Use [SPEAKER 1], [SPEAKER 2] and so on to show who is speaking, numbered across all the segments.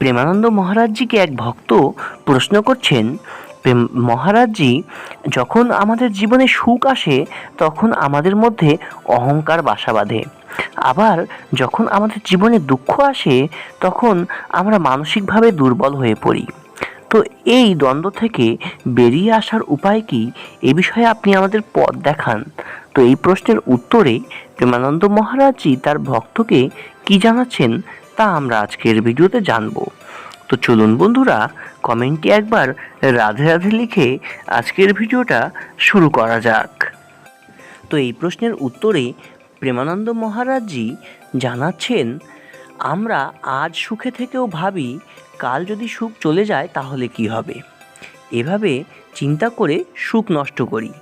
[SPEAKER 1] প্রেমানন্দ মহারাজজিকে এক ভক্ত প্রশ্ন করছেন মহারাজজি, যখন আমাদের জীবনে সুখ আসে, তখন আমাদের মধ্যে অহংকার বাসা বাঁধে। আবার যখন আমাদের জীবনে দুঃখ আসে, তখন আমরা মানসিকভাবে দুর্বল হয়ে পড়ি। তো এই দ্বন্দ্ব থেকে বেরিয়ে আসার উপায় কি? এ বিষয়ে আপনি আমাদের পথ দেখান। তো এই প্রশ্নের উত্তরে প্রেমানন্দ মহারাজজি তার ভক্তকে কি জানাচ্ছেন? তা আমরা আজকের ভিডিওতে জানব। তো চলুন বন্ধুরা, কমেন্টে একবার রাধে রাধে লিখে আজকের ভিডিওটা শুরু করা যাক। তো এই প্রশ্নের উত্তরে প্রেমানন্দ মহারাজজি জানাচ্ছেন, আমরা আজ সুখে থেকেও ভাবি, কাল যদি সুখ চলে যায় তাহলে কি হবে? এভাবে চিন্তা করে সুখ নষ্ট করি।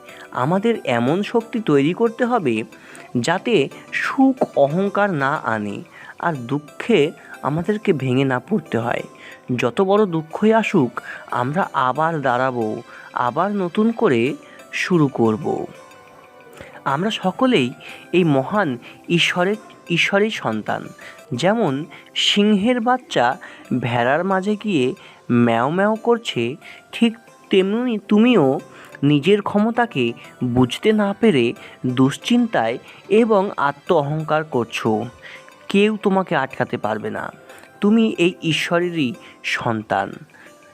[SPEAKER 1] আমাদের এমন শক্তি তৈরি করতে হবে, যাতে সুখ অহংকার না আনে। আর দুঃখে আমাদেরকে ভেঙে না পড়তে হয়। যত বড় দুঃখই আসুক, আমরা আবার দাঁড়াবো, আবার নতুন করে শুরু করব। আমরা সকলেই এই মহান ঈশ্বরের ঈশ্বরের সন্তান। যেমন সিংহের বাচ্চা ভেড়ার মাঝে গিয়ে ম্যাও ম্যাও করছে, ঠিক তেমনি তুমিও নিজের ক্ষমতাকে বুঝতে না পেরে দুশ্চিন্তায় এবং আত্ম অহংকার করছ। কেউ তোমাকে আটকাতে পারবে না। তুমি এই ঈশ্বরেরই সন্তান।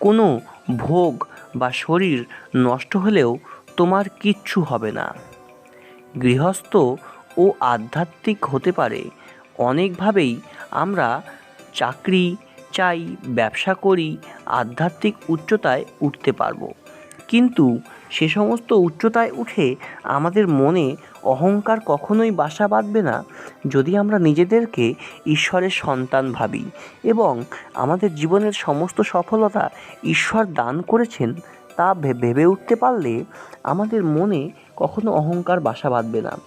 [SPEAKER 1] কোনো ভোগ বা শরীর নষ্ট হলেও তোমার কিচ্ছু হবে না। গৃহস্থ ও আধ্যাত্মিক হতে পারে। অনেকভাবেই আমরা চাকরি চাই, ব্যবসা করি, আধ্যাত্মিক উচ্চতায় উঠতে পারব। কিন্তু সে সমস্ত উচ্চতায় উঠে আমাদের মনে অহংকার কখনোই বাসা বাঁধবে না যদি আমরা নিজেদেরকে ঈশ্বরের সন্তান ভাবি এবং আমাদের জীবনের সমস্ত সফলতা ঈশ্বর দান করেছেন, তা ভেবে উঠতে পারলে আমাদের মনে কখনো অহংকার বাসা বাঁধবে না।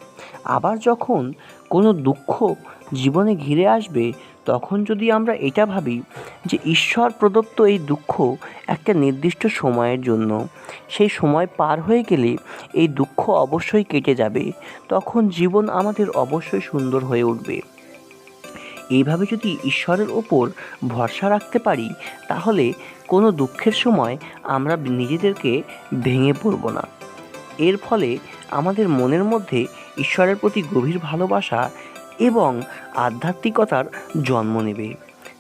[SPEAKER 1] আবার যখন কোনো দুঃখ জীবনে ঘিরে আসবে তখন যদি আমরা এটা ভাবি যে ঈশ্বর প্রদত্ত এই দুঃখ একটা নির্দিষ্ট সময়ের জন্য, সেই সময় পার হয়ে গেলে এই দুঃখ অবশ্যই কেটে যাবে, তখন জীবন আমাদের অবশ্যই সুন্দর হয়ে উঠবে। এইভাবে যদি ঈশ্বরের ওপর ভরসা রাখতে পারি, তাহলে কোনো দুঃখের সময় আমরা নিজেদেরকে ভেঙে পড়ব না। এর ফলে আমাদের মনের মধ্যে ঈশ্বরের প্রতি গভীর ভালোবাসা এবং আধ্যাত্মিকতার জন্ম নেবে।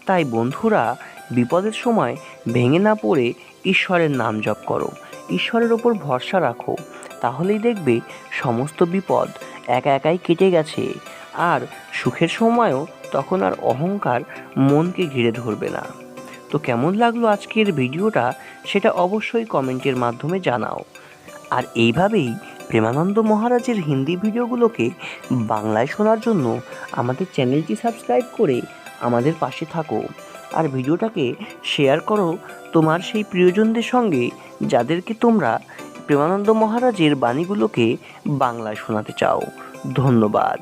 [SPEAKER 1] তাই বন্ধুরা, বিপদের সময় ভেঙে না পড়ে ঈশ্বরের নাম জপ করো। ঈশ্বরের ওপর ভরসা রাখো। তাহলেই দেখবে সমস্ত বিপদ একা একাই কেটে গেছে। আর সুখের সময়ও তখন আর অহংকার মনকে ঘিরে ধরবে না। তো কেমন লাগল আজকের ভিডিওটা, সেটা অবশ্যই কমেন্টের মাধ্যমে জানাও। আর এইভাবেই প্রেমানন্দ মহারাজের হিন্দি ভিডিওগুলোকে বাংলায় শোনার জন্য আমাদের চ্যানেলটি সাবস্ক্রাইব করে আমাদের পাশে থাকো। আর ভিডিওটাকে শেয়ার করো তোমার সেই প্রিয়জনদের সঙ্গে যাদেরকে তোমরা প্রেমানন্দ মহারাজের বাণীগুলোকে বাংলায় শোনাতে চাও। ধন্যবাদ।